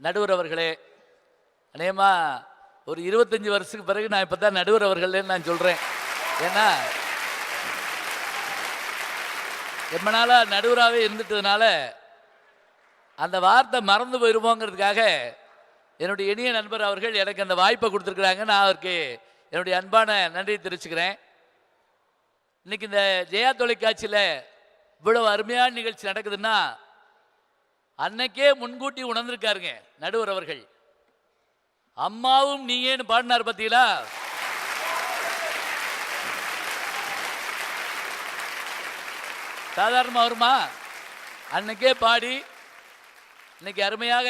நடுவர் அவர்களே அநேகமா ஒரு இருபத்தஞ்சி வருஷத்துக்கு பிறகு நான் இப்போ தான் நடுவர் அவர்களேன்னு நான் சொல்கிறேன் ஏன்னா ரொம்ப நாளாக நடுவராகவே இருந்துட்டதுனால அந்த வார்த்தை மறந்து போயிருமோங்கிறதுக்காக என்னுடைய இனிய நண்பர் அவர்கள் எனக்கு அந்த வாய்ப்பை கொடுத்துருக்குறாங்க. நான் அவருக்கு என்னுடைய அன்பான நன்றியை தெரிவிச்சுக்கிறேன். இன்னைக்கு இந்த ஜெயா தொலைக்காட்சியில் இவ்வளோ அருமையான நிகழ்ச்சி நடக்குதுன்னா அன்னைக்கே முன்கூட்டி உணர்ந்திருக்காருங்க நடுவர் அவர்கள். அம்மாவும் நீங்கன்னு பாடினார் பார்த்தீங்களா சாதாரணமாக வருமா? அன்னைக்கே பாடி இன்னைக்கு அருமையாக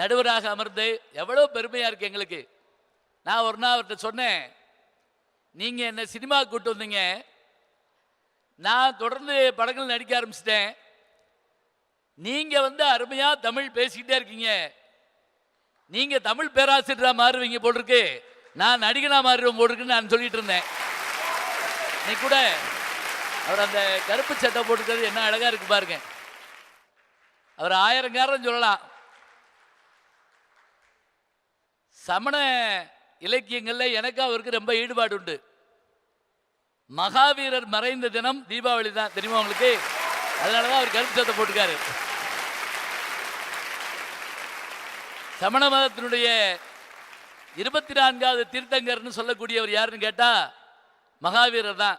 நடுவராக அமர்ந்து எவ்வளோ பெருமையாக இருக்கு எங்களுக்கு. நான் ஒரு நாள் அவர்கிட்ட சொன்னேன் நீங்கள் என்னை சினிமா கூப்பிட்டு வந்தீங்க? நான் தொடர்ந்து படங்கள் நடிக்க ஆரம்பிச்சிட்டேன். நீங்க வந்து அருமையா தமிழ் பேசிக்கிட்டே இருக்கீங்க. நீங்க தமிழ் பேராசிரியரா மாறுவீங்க போல் இருக்கு நான் நடிகனா மாறுவேன் போட்டிருக்குன்னு நான் சொல்லிட்டு இருந்தேன். இன்னைக்கு கூட அவர் அந்த கருப்பு சட்டை போட்டுக்கிறது என்ன அழகா இருக்கு பாருங்க. அவர் ஆயிரங்காரம் சொல்லலாம். சமண இலக்கியங்களில் எனக்கு அவருக்கு ரொம்ப ஈடுபாடு உண்டு. மகாவீரர் மறைந்த தினம் தீபாவளி தான் தெரியுமா உங்களுக்கு? அதனால தான் அவர் கருப்பு சட்டை போட்டுக்காரு. சமண மதத்தினுடைய இருபத்தி நான்காவது தீர்த்தங்கர்னு சொல்லக்கூடியவர் யாருன்னு கேட்டா மகாவீரர் தான்.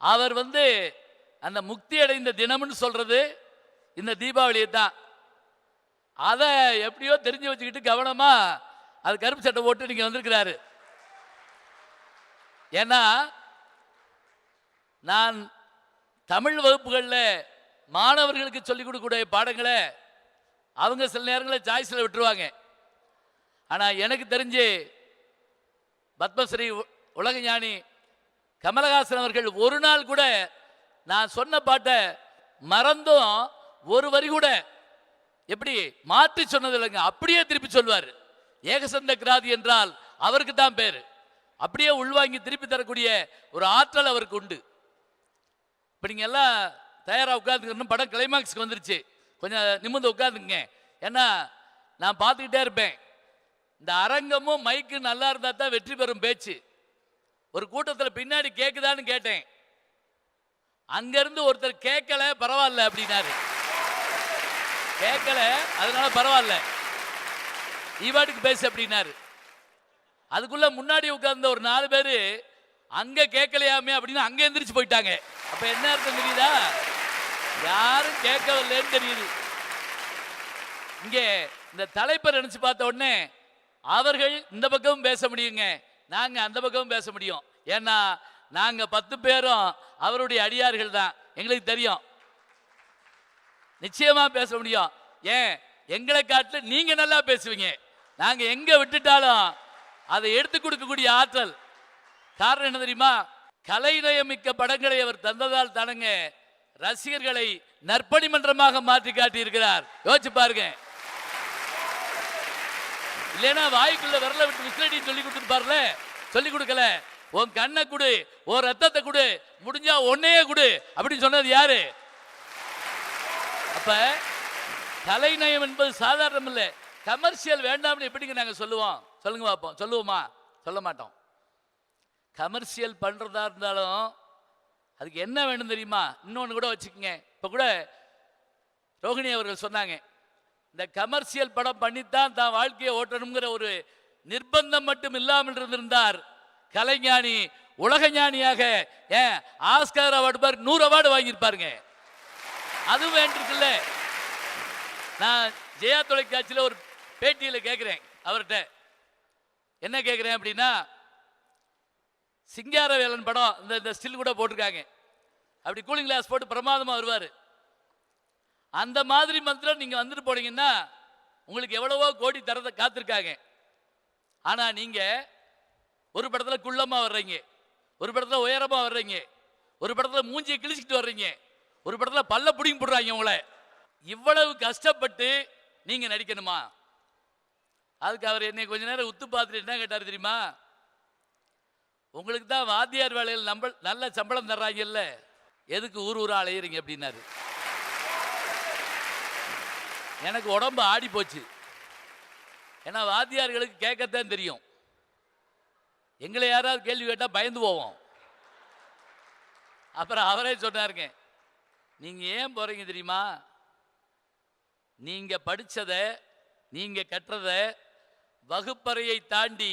அவர் வந்து அந்த முக்தி அடைந்த தினம்னு சொல்றது இந்த தீபாவளியை தான். அதை எப்படியோ தெரிஞ்சு வச்சுக்கிட்டு கவனமா அது கருப்பு சட்டை போட்டு நீங்க வந்திருக்கிறாரு. ஏன்னா நான் தமிழ் வகுப்புகளில் மாணவர்களுக்கு சொல்லிக் கொடுக்கக்கூடிய பாடங்களை அவங்க சில நேரங்களில் சாய்ஸில் விட்டுருவாங்க. ஆனால் எனக்கு தெரிஞ்சு பத்மஸ்ரீ உ- உலக ஞானி கமலஹாசன் அவர்கள் ஒரு நாள் கூட நான் சொன்ன பாட்டை மறந்தும் ஒரு வரி கூட எப்படி மாற்றி சொன்னது இல்லைங்க அப்படியே திருப்பி சொல்வார் ஏகசந்த கிராதி என்றால் அவருக்கு தான் பேர். அப்படியே உள்வாங்கி திருப்பி தரக்கூடிய ஒரு ஆற்றல் அவருக்கு உண்டு. இப்போ நீங்கள் எல்லாம் தயாராக உட்காந்துக்கணும் படம் கிளைமாக்ஸ்க்கு வந்துருச்சு. கொஞ்சம் நிமிர்ந்து உட்காந்துங்க ஏன்னா நான் பார்த்துக்கிட்டே இருப்பேன். இந்த அரங்கமும் மைக்கு நல்லா இருந்தால் தான் வெற்றி பெறும் பேச்சு. ஒரு கூட்டத்தில் பின்னாடி கேட்குதான்னு கேட்டேன். அங்கேருந்து ஒருத்தர் கேட்கல பரவாயில்ல அப்படின்னாரு. கேட்கல அதனால பரவாயில்ல. ஈவாட்டுக்கு பேசு அப்படின்னாரு. அதுக்குள்ள முன்னாடி உட்கார்ந்த ஒரு நாலு பேரு அங்கே கேட்கலையாமே அப்படின்னு அங்கே எந்திரிச்சு போயிட்டாங்க. அப்ப என்ன அர்த்தம் தெரியுதா? யாரும் கேட்கவில்லைன்னு தெரியுது. இங்கே இந்த தலைப்பை நினைச்சு பார்த்த உடனே அவர்கள் இந்த பக்கமும் பேச முடியுங்க. நாங்க அந்த பக்கமும் பேச முடியும். ஏன்னா நாங்க பத்து பேரும் அவருடைய அடியார்கள் தான். எங்களுக்கு தெரியும். நிச்சயமா பேச முடியும். ஏன்? எங்களை காட்டில் நீங்க நல்லா பேசுவீங்க. நாங்க எங்க விட்டுட்டாலும் அதை எடுத்து கொடுக்கக்கூடிய ஆற்றல். காரணம் என்ன தெரியுமா? கலைநயமிக்க படங்களை அவர் தந்ததால் தானுங்க ரசிகர்களை நற்பணி மன்றமாக மாற்றி காட்டியிருக்கிறார். யோசிச்சு பாருங்க. இல்லைன்னா வாய்க்குள்ள விரல விட்டு விசிலடி சொல்லி கொடுத்துருப்பார்ல சொல்லி கொடுக்கல. உன் கண்ணை கொடு உன் ரத்தத்தை கொடு முடிஞ்சா ஒன்னையே கொடு அப்படின்னு சொன்னது யாரு? அப்ப கலைநயம் என்பது சாதாரணம் இல்லை கமர்ஷியல் வேண்டாம்னு எப்படிங்க நாங்கள் சொல்லுவோம்? சொல்லுங்க பார்ப்போம் சொல்லுவோமா? சொல்ல மாட்டோம். கமர்ஷியல் பண்ணுறதா இருந்தாலும் அதுக்கு என்ன வேணும் தெரியுமா? இன்னொன்று கூட வச்சுக்கோங்க. இப்போ கூட ரோஹிணி அவர்கள் சொன்னாங்க இந்த கமர்ஷியல் படம் பண்ணித்தான் தான் வாழ்க்கையை ஓட்டணுங்கிற ஒரு நிர்பந்தம் மட்டும் இல்லாமல் இருந்திருந்தார். கலைஞானி உலக ஞானியாக ஏன் ஆஸ்கார் அவார்டு பாரு நூறு அவார்டு வாங்கியிருப்பாருங்க. அது வேண்டியிருக்குல்ல. நான் ஜெயா தொலைக்காட்சியில் ஒரு பேட்டியில் கேட்குறேன் அவர்கிட்ட. என்ன கேட்குறேன் அப்படின்னா சிங்காரவேலன் படம் இந்த இந்த ஸ்டில் கூட போட்டிருக்காங்க. அப்படி கூலிங் கிளாஸ் போட்டு பிரமாதமாக வருவார். அந்த மாதிரி மந்திரம் நீங்கள் வந்துட்டு போனீங்கன்னா உங்களுக்கு எவ்வளவோ கோடி தரதை காத்திருக்காங்க. ஆனால் நீங்கள் ஒரு படத்தில் குள்ளமாக வர்றீங்க. ஒரு படத்தில் உயரமாக வர்றீங்க. ஒரு படத்தில் மூஞ்சியை கிழிச்சிட்டு வர்றீங்க. ஒரு படத்தில் பல்ல பிடிங்கி போடுறாங்க உங்களை. இவ்வளவு கஷ்டப்பட்டு நீங்கள் நடிக்கணுமா? அதுக்கு அவர் என்னை கொஞ்ச நேரம் உத்து பார்த்துட்டு என்ன கேட்டார் தெரியுமா? உங்களுக்கு தான் வாத்தியார் வேலையில் நம்ப நல்ல சம்பளம் தர்றாங்கல்ல. எதுக்கு ஊர் ஊரா அலையிறீங்க அப்படின்னாரு. எனக்கு உடம்பு ஆடி போச்சு. ஏன்னா வாத்தியார்களுக்கு கேட்கத்தான் தெரியும். எங்களை யாராவது கேள்வி கேட்டால் பயந்து போவோம். அப்புறம் அவரே சொன்னாருங்க நீங்கள் ஏன் போகிறீங்க தெரியுமா? நீங்கள் படிச்சதை நீங்கள் கற்றதை வகுப்பறையை தாண்டி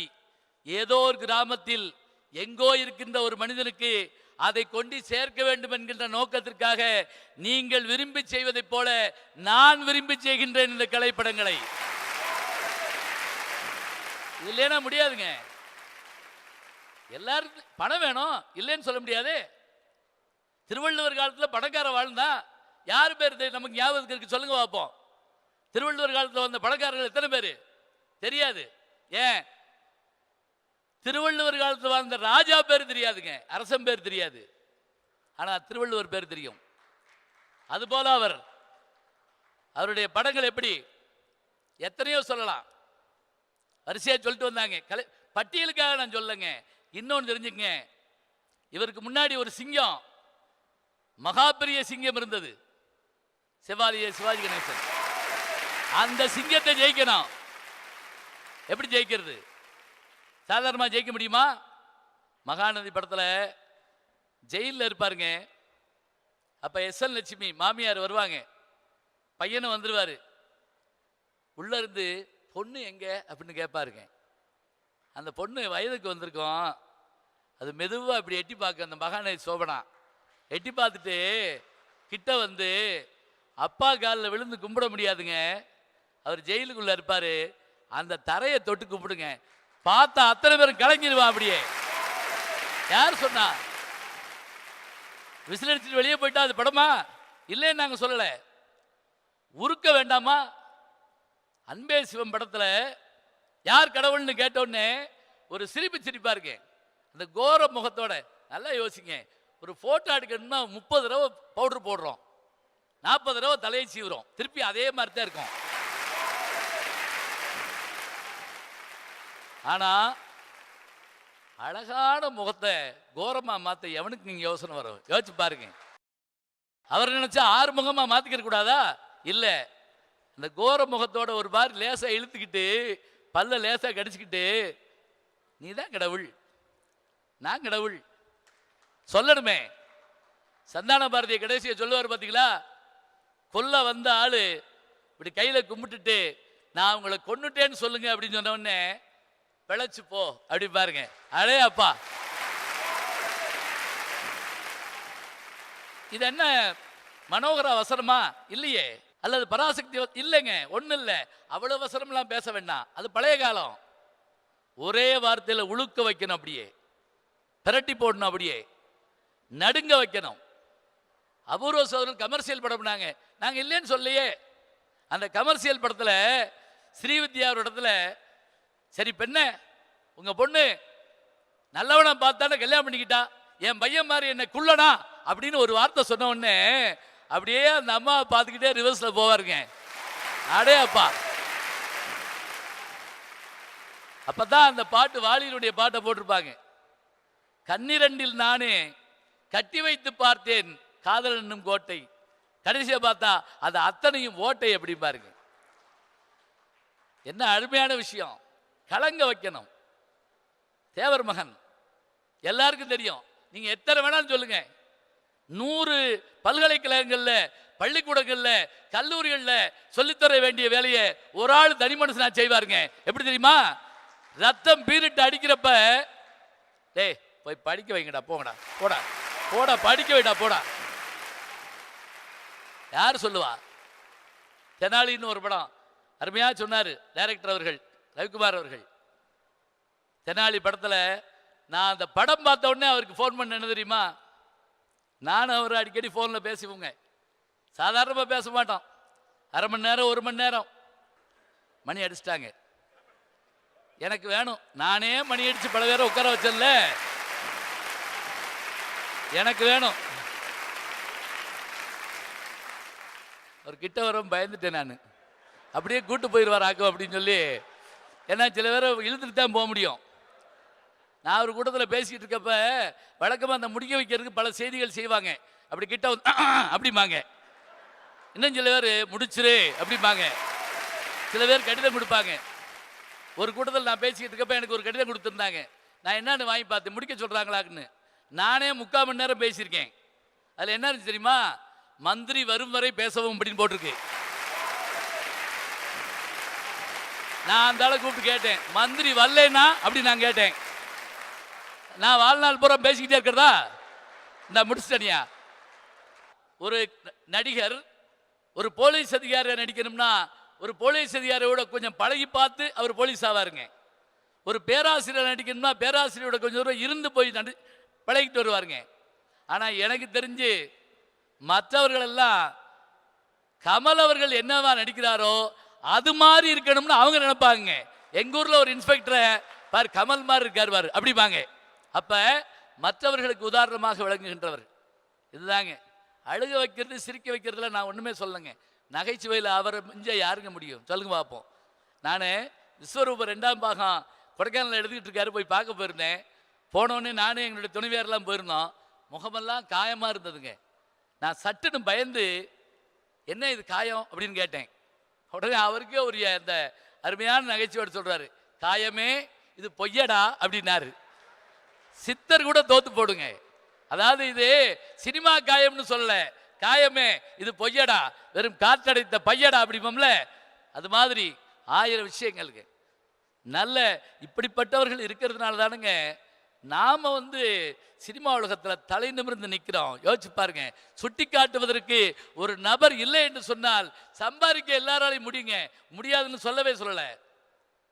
ஏதோ ஒரு கிராமத்தில் எங்கோ இருக்கின்ற ஒரு மனிதனுக்கு அதை கொண்டு சேர்க்க வேண்டும் என்கின்ற நோக்கத்திற்காக நீங்கள் விரும்பி செய்வதைப் போல நான் விரும்பி செய்கின்றேன் இந்த கலைப்படங்களை. இல்லைன்னா முடியாதுங்க. எல்லாருக்கும் பணம் வேணும் இல்லைன்னு சொல்ல முடியாது. திருவள்ளுவர் காலத்தில் பணக்கார வாழ்ந்தா யார் பேர் நமக்கு ஞாபகத்துக்கு இருக்கு சொல்லுங்க பார்ப்போம். திருவள்ளுவர் காலத்தில் வந்த பணக்காரர்கள் எத்தனை பேர்? தெரியாது. ஏன்? திருவள்ளுவர் காலத்தில் வாழ்ந்த ராஜா பேர் தெரியாதுங்க அரசன் பேர் தெரியாது. ஆனால் திருவள்ளுவர் பேர் தெரியும். அதுபோல அவர் அவருடைய படங்கள் எப்படி? எத்தனையோ சொல்லலாம். வரிசையாக சொல்லிட்டு வந்தாங்க. கலை பட்டியலுக்காக நான் சொல்லலைங்க. இன்னொன்று தெரிஞ்சுக்கங்க. இவருக்கு முன்னாடி ஒரு சிங்கம் மகா பெரிய சிங்கம் இருந்தது. சிவாலிய சிவாஜி கணேசன். அந்த சிங்கத்தை ஜெயிக்கணும். எப்படி ஜெயிக்கிறது? சாதாரணமாக ஜெயிக்க முடியுமா? மகாநதி படத்தில் ஜெயிலில் இருப்பாருங்க. அப்போ எஸ் எல் லட்சுமி மாமியார் வருவாங்க. பையனும் வந்துடுவார் உள்ளே இருந்து பொண்ணு எங்கே? அப்படின்னு கேட்பாருங்க. அந்த பொண்ணு வயதுக்கு வந்திருக்கோம். அது மெதுவாக இப்படி எட்டி பார்க்க அந்த மகாநதி சோபனா. எட்டி பார்த்துட்டு கிட்ட வந்து அப்பா காலில் விழுந்து கும்பிட முடியாதுங்க. அவர் ஜெயிலுக்குள்ளே இருப்பார். அந்த தரையை தொட்டு கும்பிடுங்க. பார்த்தா அத்தனை பேரும் கலங்கிடுவா அப்படியே. யார் சொன்னா? விசில் அடிச்சுட்டு வெளியே போயிட்டா அது படமா? இல்லைன்னு நாங்கள் சொல்லலை. உருக்க வேண்டாமா? அன்பே சிவம் படத்தில் யார் கடவுள்னு கேட்டோடனே ஒரு சிரிப்பு சிரிப்பா இருக்கேன் அந்த கோர முகத்தோட நல்லா யோசிங்க. ஒரு போட்டோ எடுக்கணும்னா முப்பது தடவை பவுடர் போடுறோம். நாற்பது தடவை தலையை சீவுறோம். திருப்பி அதே மாதிரி தான் இருக்கும். ஆனா அழகான முகத்தை கோரமா மாத்த எவனுக்கு நீங்க யோசனை வரும்? யோசிச்சு பாருங்க. அவர் நினைச்சா ஆறு முகமா மாத்திக்கிற கூடாதா? இல்ல. இந்த கோர முகத்தோட ஒரு மாதிரி லேசா இழுத்துக்கிட்டு பல்ல லேசா கடிச்சுக்கிட்டு நீ தான் கடவுள். நான் கடவுள். சொல்லணுமே. சந்தான பாரதிய கடைசியை சொல்லுவார் பார்த்தீங்களா கொல்ல வந்த ஆளு இப்படி கையில் கும்பிட்டுட்டு நான் உங்களை கொன்னுட்டேன்னு சொல்லுங்க அப்படின்னு சொன்ன உடனே பிழைச்சு போ அப்படி பாருங்க. அடே அப்பா. இது என்ன மனோகர அவசரமா? இல்லையே. அல்லது பராசக்தி இல்லைங்க ஒன்றும் இல்லை. அவ்வளோ அவசரம்லாம் பேச வேண்டாம். அது பழைய காலம். ஒரே வார்த்தையில் உழுக்க வைக்கணும் அப்படியே. பிரட்டி போடணும் அப்படியே. நடுங்க வைக்கணும். அபூர்வ சோதரன் கமர்ஷியல் படம்னாங்க நாங்கள் இல்லைன்னு சொல்லையே அந்த கமர்ஷியல் படத்தில் ஸ்ரீவித்யா ஒரு இடத்துல சரி பெண்ணே உங்க பொண்ணு நல்லவனை பார்த்தானே கல்யாணம் பண்ணிக்கிட்டா என் பையன் மாதிரி என்ன குள்ளனா அப்படின்னு ஒரு வார்த்தை சொன்ன உடனே அப்படியே அந்த அம்மா பார்த்துக்கிட்டே ரிவர்ஸ்ல போவாருங்க. அடே அப்பா அப்பதான் அந்த பாட்டு வாலியினுடைய பாட்டை போட்டிருப்பாங்க. கன்னிரண்டில் நானே கட்டி வைத்து பார்த்தேன் காதல் என்னும் கோட்டை. கடைசியை பார்த்தா அது அத்தனையும் ஓட்டை எப்படி பாருங்க என்ன அருமையான விஷயம். கலங்க வைக்கணும். தேவர் மகன். எல்லாருக்கும் தெரியும். நீங்கள் எத்தனை வேணாலும் சொல்லுங்க. நூறு பல்கலைக்கழகங்களில் பள்ளிக்கூடங்களில் கல்லூரிகளில் சொல்லித்தர வேண்டிய வேலையை ஒரு ஆள் தனி மனுஷனா செய்வாருங்க. எப்படி தெரியுமா? ரத்தம் பீரிட்டு அடிக்கிறப்ப டேய் போய் படிக்க வைங்கடா போங்கடா போடா போடா படிக்க வைடா போடா. யார் சொல்லுவா? தெனாலின்னு ஒரு படம். அருமையாக சொன்னார் டைரக்டர் அவர்கள். ரவிக்குமார் அவர்கள். தெனாலி படத்தில் நான் அந்த படம் பார்த்த உடனே அவருக்கு ஃபோன் பண்ண என்ன தெரியுமா? நானும் அவர் அடிக்கடி ஃபோனில் பேசிவோங்க சாதாரணமாக பேச மாட்டோம். அரை மணி நேரம் ஒரு மணி நேரம். மணி அடிச்சிட்டாங்க. எனக்கு வேணும். நானே மணி அடித்து பல பேரை உட்கார வச்சேன்ல. எனக்கு வேணும். அவர் கிட்ட வரும் பயந்துட்டேன் நான். அப்படியே கூட்டு போயிடுவார் ஆக்கும் அப்படின்னு சொல்லி ஏன்னா சில பேர் இழுத்துட்டு தான் போக முடியும். நான் ஒரு கூட்டத்தில் பேசிக்கிட்டு இருக்கப்ப வழக்கமாக அந்த முடிக்க வைக்கிறதுக்கு பல செய்திகள் செய்வாங்க. அப்படி கிட்ட வந்து அப்படிம்பாங்க. இன்னும் சில பேர் முடிச்சிரு அப்படிம்பாங்க. சில பேர் கடிதம் கொடுப்பாங்க. ஒரு கூட்டத்தில் நான் பேசிக்கிட்டு இருக்கப்ப எனக்கு ஒரு கடிதம் கொடுத்துருந்தாங்க. நான் என்னன்னு வாங்கி பார்த்தேன் முடிக்க சொல்கிறாங்களாக்குன்னு நானே முக்கால் மணி நேரம் பேசியிருக்கேன். அதில் என்ன இருந்துச்சு தெரியுமா? மந்திரி வரும் வரை பேசவும் அப்படின்னு போட்டிருக்கு. நான் அந்த ஆளை கூப்பிட்டு கேட்டேன். மந்திரி வரலன்னா அப்படி நான் கேட்டேன். நான் வாழ்நாள் பூரா பேசிக்கிட்டே இருக்கிறதா? இந்த முடிச்சிட்டனியா. ஒரு நடிகர் ஒரு போலீஸ் அதிகாரியை நடிக்கணும்னா ஒரு போலீஸ் அதிகாரியோட கொஞ்சம் பழகி பார்த்து அவர் போலீஸ் ஆவாருங்க. ஒரு பேராசிரியர் நடிக்கணும்னா பேராசிரியரோட கொஞ்சம் தூரம் இருந்து போய் நடி பழகிட்டு வருவாருங்க. ஆனால் எனக்கு தெரிஞ்சு மற்றவர்கள் எல்லாம் கமல் அவர்கள் என்னவா நடிக்கிறாரோ அது மாதிரி இருக்கணும்னு அவங்க நினைப்பாங்க. எங்க ஊர்ல ஒரு இன்ஸ்பெக்டரை பார் கமல் மாதிரி இருக்கார் பார் அப்படிப்பாங்க அப்ப மற்றவர்களுக்கு உதாரணமாக விளங்குகின்றவர். இதுதாங்க. அழுக வைக்கிறது சிரிக்க வைக்கிறதுல நான் ஒண்ணுமே சொல்லுங்க நகைச்சுவையில் அவரை மிஞ்ச யாருங்க முடியும்? சொல்லுங்க பார்ப்போம் நான் விஸ்வரூப ரெண்டாம் பாகம் கொடைக்கானல் எடுத்துக்கிட்டு இருக்காரு போய் பார்க்க போயிருந்தேன். போனோடனே நானும் எங்களுடைய துணைவியாரெல்லாம் போயிருந்தோம். முகமெல்லாம் காயமாக இருந்ததுங்க. நான் சட்டுன்னு பயந்து என்ன இது காயம்? அப்படின்னு கேட்டேன். உடனே அவருக்கே ஒரு அந்த அருமையான நகைச்சுவோடு சொல்றாரு காயமே இது பொய்யடா அப்படின்னாரு. சித்தர் கூட தோத்து போடுங்க. அதாவது இது சினிமா காயம்னு சொல்ல காயமே இது பொய்யடா வெறும் காற்றடைத்த பையடா அப்படிம்போம்ல. அது மாதிரி ஆயிரம் விஷயங்களுக்கு நல்ல இப்படிப்பட்டவர்கள் இருக்கிறதுனால தானுங்க நாம வந்து சினிமா உலகத்தில் தலை நிமிர்ந்து நிற்கிறோம் யோசிச்சு பாருங்க. சுட்டி காட்டுவதற்கு ஒரு நபர் இல்லை என்று சொன்னால் சம்பாதிக்க எல்லாராலையும் முடியுங்க. முடியாதுன்னு சொல்லவே சொல்லலை.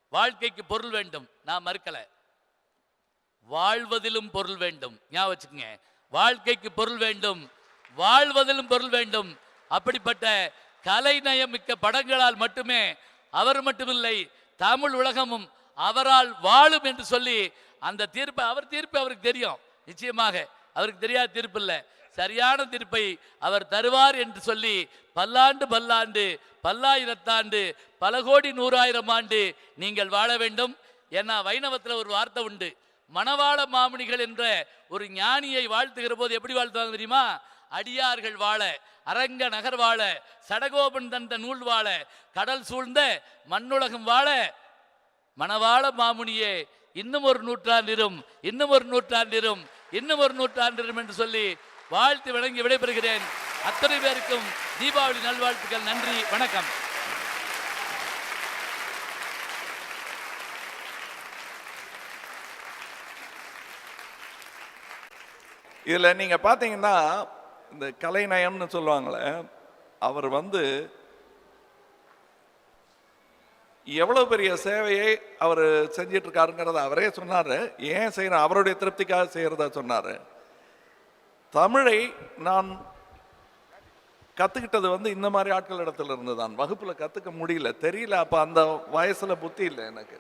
வாழ்க்கைக்கு பொருள் வேண்டும். நான் மறுக்கலை. வாழ்வதிலும் பொருள் வேண்டும். ஞாபகம் வச்சுக்கோங்க. வாழ்க்கைக்கு பொருள் வேண்டும். வாழ்வதிலும் பொருள் வேண்டும். அப்படிப்பட்ட கலைநயம் மிக்க படங்களால் மட்டுமே அவர் மட்டுமில்லை தமிழ் உலகமும் அவரால் வாழும் என்று சொல்லி அந்த தீர்ப்பை அவர் தீர்ப்பு அவருக்கு தெரியும். நிச்சயமாக அவருக்கு தெரியாத தீர்ப்பு இல்லை. சரியான தீர்ப்பை அவர் தருவார் என்று சொல்லி பல்லாண்டு பல்லாண்டு பல்லாயிரத்தாண்டு பல கோடி நூறாயிரம் ஆண்டு நீங்கள் வாழ வேண்டும். ஏன்னா வைணவத்தில் ஒரு வார்த்தை உண்டு. மணவாள மாமுனிகள் என்ற ஒரு ஞானியை வாழ்த்துகிற போது எப்படி வாழ்த்துவாங்க தெரியுமா? அடியார்கள் வாழ அரங்க நகர் வாழ சடகோபன் தந்த நூல் வாழ கடல் சூழ்ந்த மண்ணுலகம் வாழ மணவாள மாமுனியே இன்னும் ஒரு நூற்றாண்டிரும் இன்னும் ஒரு நூற்றாண்டிரும் இன்னும் ஒரு நூற்றாண்டிரும் என்று சொல்லி வாழ்த்து வழங்கி விடைபெறுகிறேன். அத்தனை பேருக்கும் தீபாவளி நல்வாழ்த்துக்கள் நன்றி வணக்கம். இதில் நீங்கள் பார்த்தீங்கன்னா இந்த கலைநயம்னு சொல்லுவாங்களே அவர் வந்து எவ்வளோ பெரிய சேவையை அவர் செஞ்சிட்ருக்காருங்கிறத அவரே சொன்னார். ஏன் செய்யணும் அவருடைய திருப்திக்காக செய்கிறதா சொன்னார். தமிழை நான் கற்றுக்கிட்டது வந்து இந்த மாதிரி ஆட்கள் இடத்துல இருந்து தான். வகுப்பில் கற்றுக்க முடியல. தெரியல அப்போ அந்த வயசில் புத்தி இல்லை எனக்கு.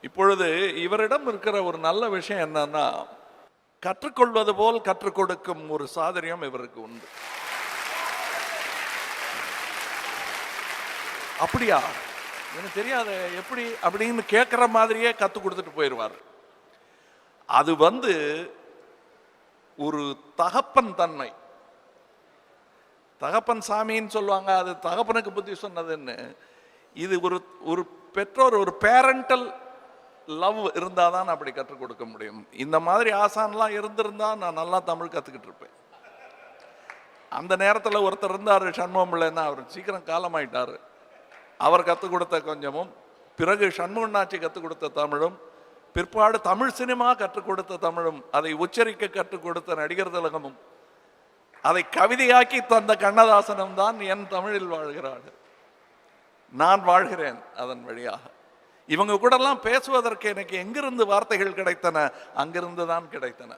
இப்பொழுது இவரிடம் இருக்கிற ஒரு நல்ல விஷயம் என்னன்னா கற்றுக்கொள்வது போல் கற்றுக் கொடுக்கும் ஒரு சாதரியம் இவருக்கு உண்டு. அப்படியா? எனக்கு தெரியாத எப்படி அப்படின்னு கேட்குற மாதிரியே கற்றுக் கொடுத்துட்டு போயிடுவார் அது வந்து ஒரு தகப்பன் தன்மை. தகப்பன் சாமின்னு சொல்லுவாங்க அது தகப்பனுக்கு புத்தி சொன்னதுன்னு. இது ஒரு ஒரு பெற்றோர் ஒரு பேரண்டல் லவ் இருந்தால் தான் அப்படி கற்றுக் கொடுக்க முடியும். இந்த மாதிரி ஆசான்லாம் இருந்திருந்தா நான் நல்லா தமிழ் கற்றுக்கிட்டு இருப்பேன். அந்த நேரத்தில் ஒருத்தர் இருந்தார் சண்முகம் பிள்ளைன்னா அவர். சீக்கிரம் காலமாயிட்டார். அவர் கற்றுக் கொடுத்த கொஞ்சமும் பிறகு சண்முகண்ணாச்சி கற்றுக் கொடுத்த தமிழும் பிற்பாடு தமிழ் சினிமா கற்றுக் கொடுத்த தமிழும் அதை உச்சரிக்க கற்றுக் கொடுத்த நடிகர் திலகமும் அதை கவிதையாக்கி தந்த கண்ணதாசனும் தான் என் தமிழில் வாழ்கிறாள். நான் வாழ்கிறேன் அதன் வழியாக. இவங்க கூடலாம் பேசுவதற்கு எனக்கு எங்கிருந்து வார்த்தைகள் கிடைத்தன? அங்கிருந்து தான் கிடைத்தன.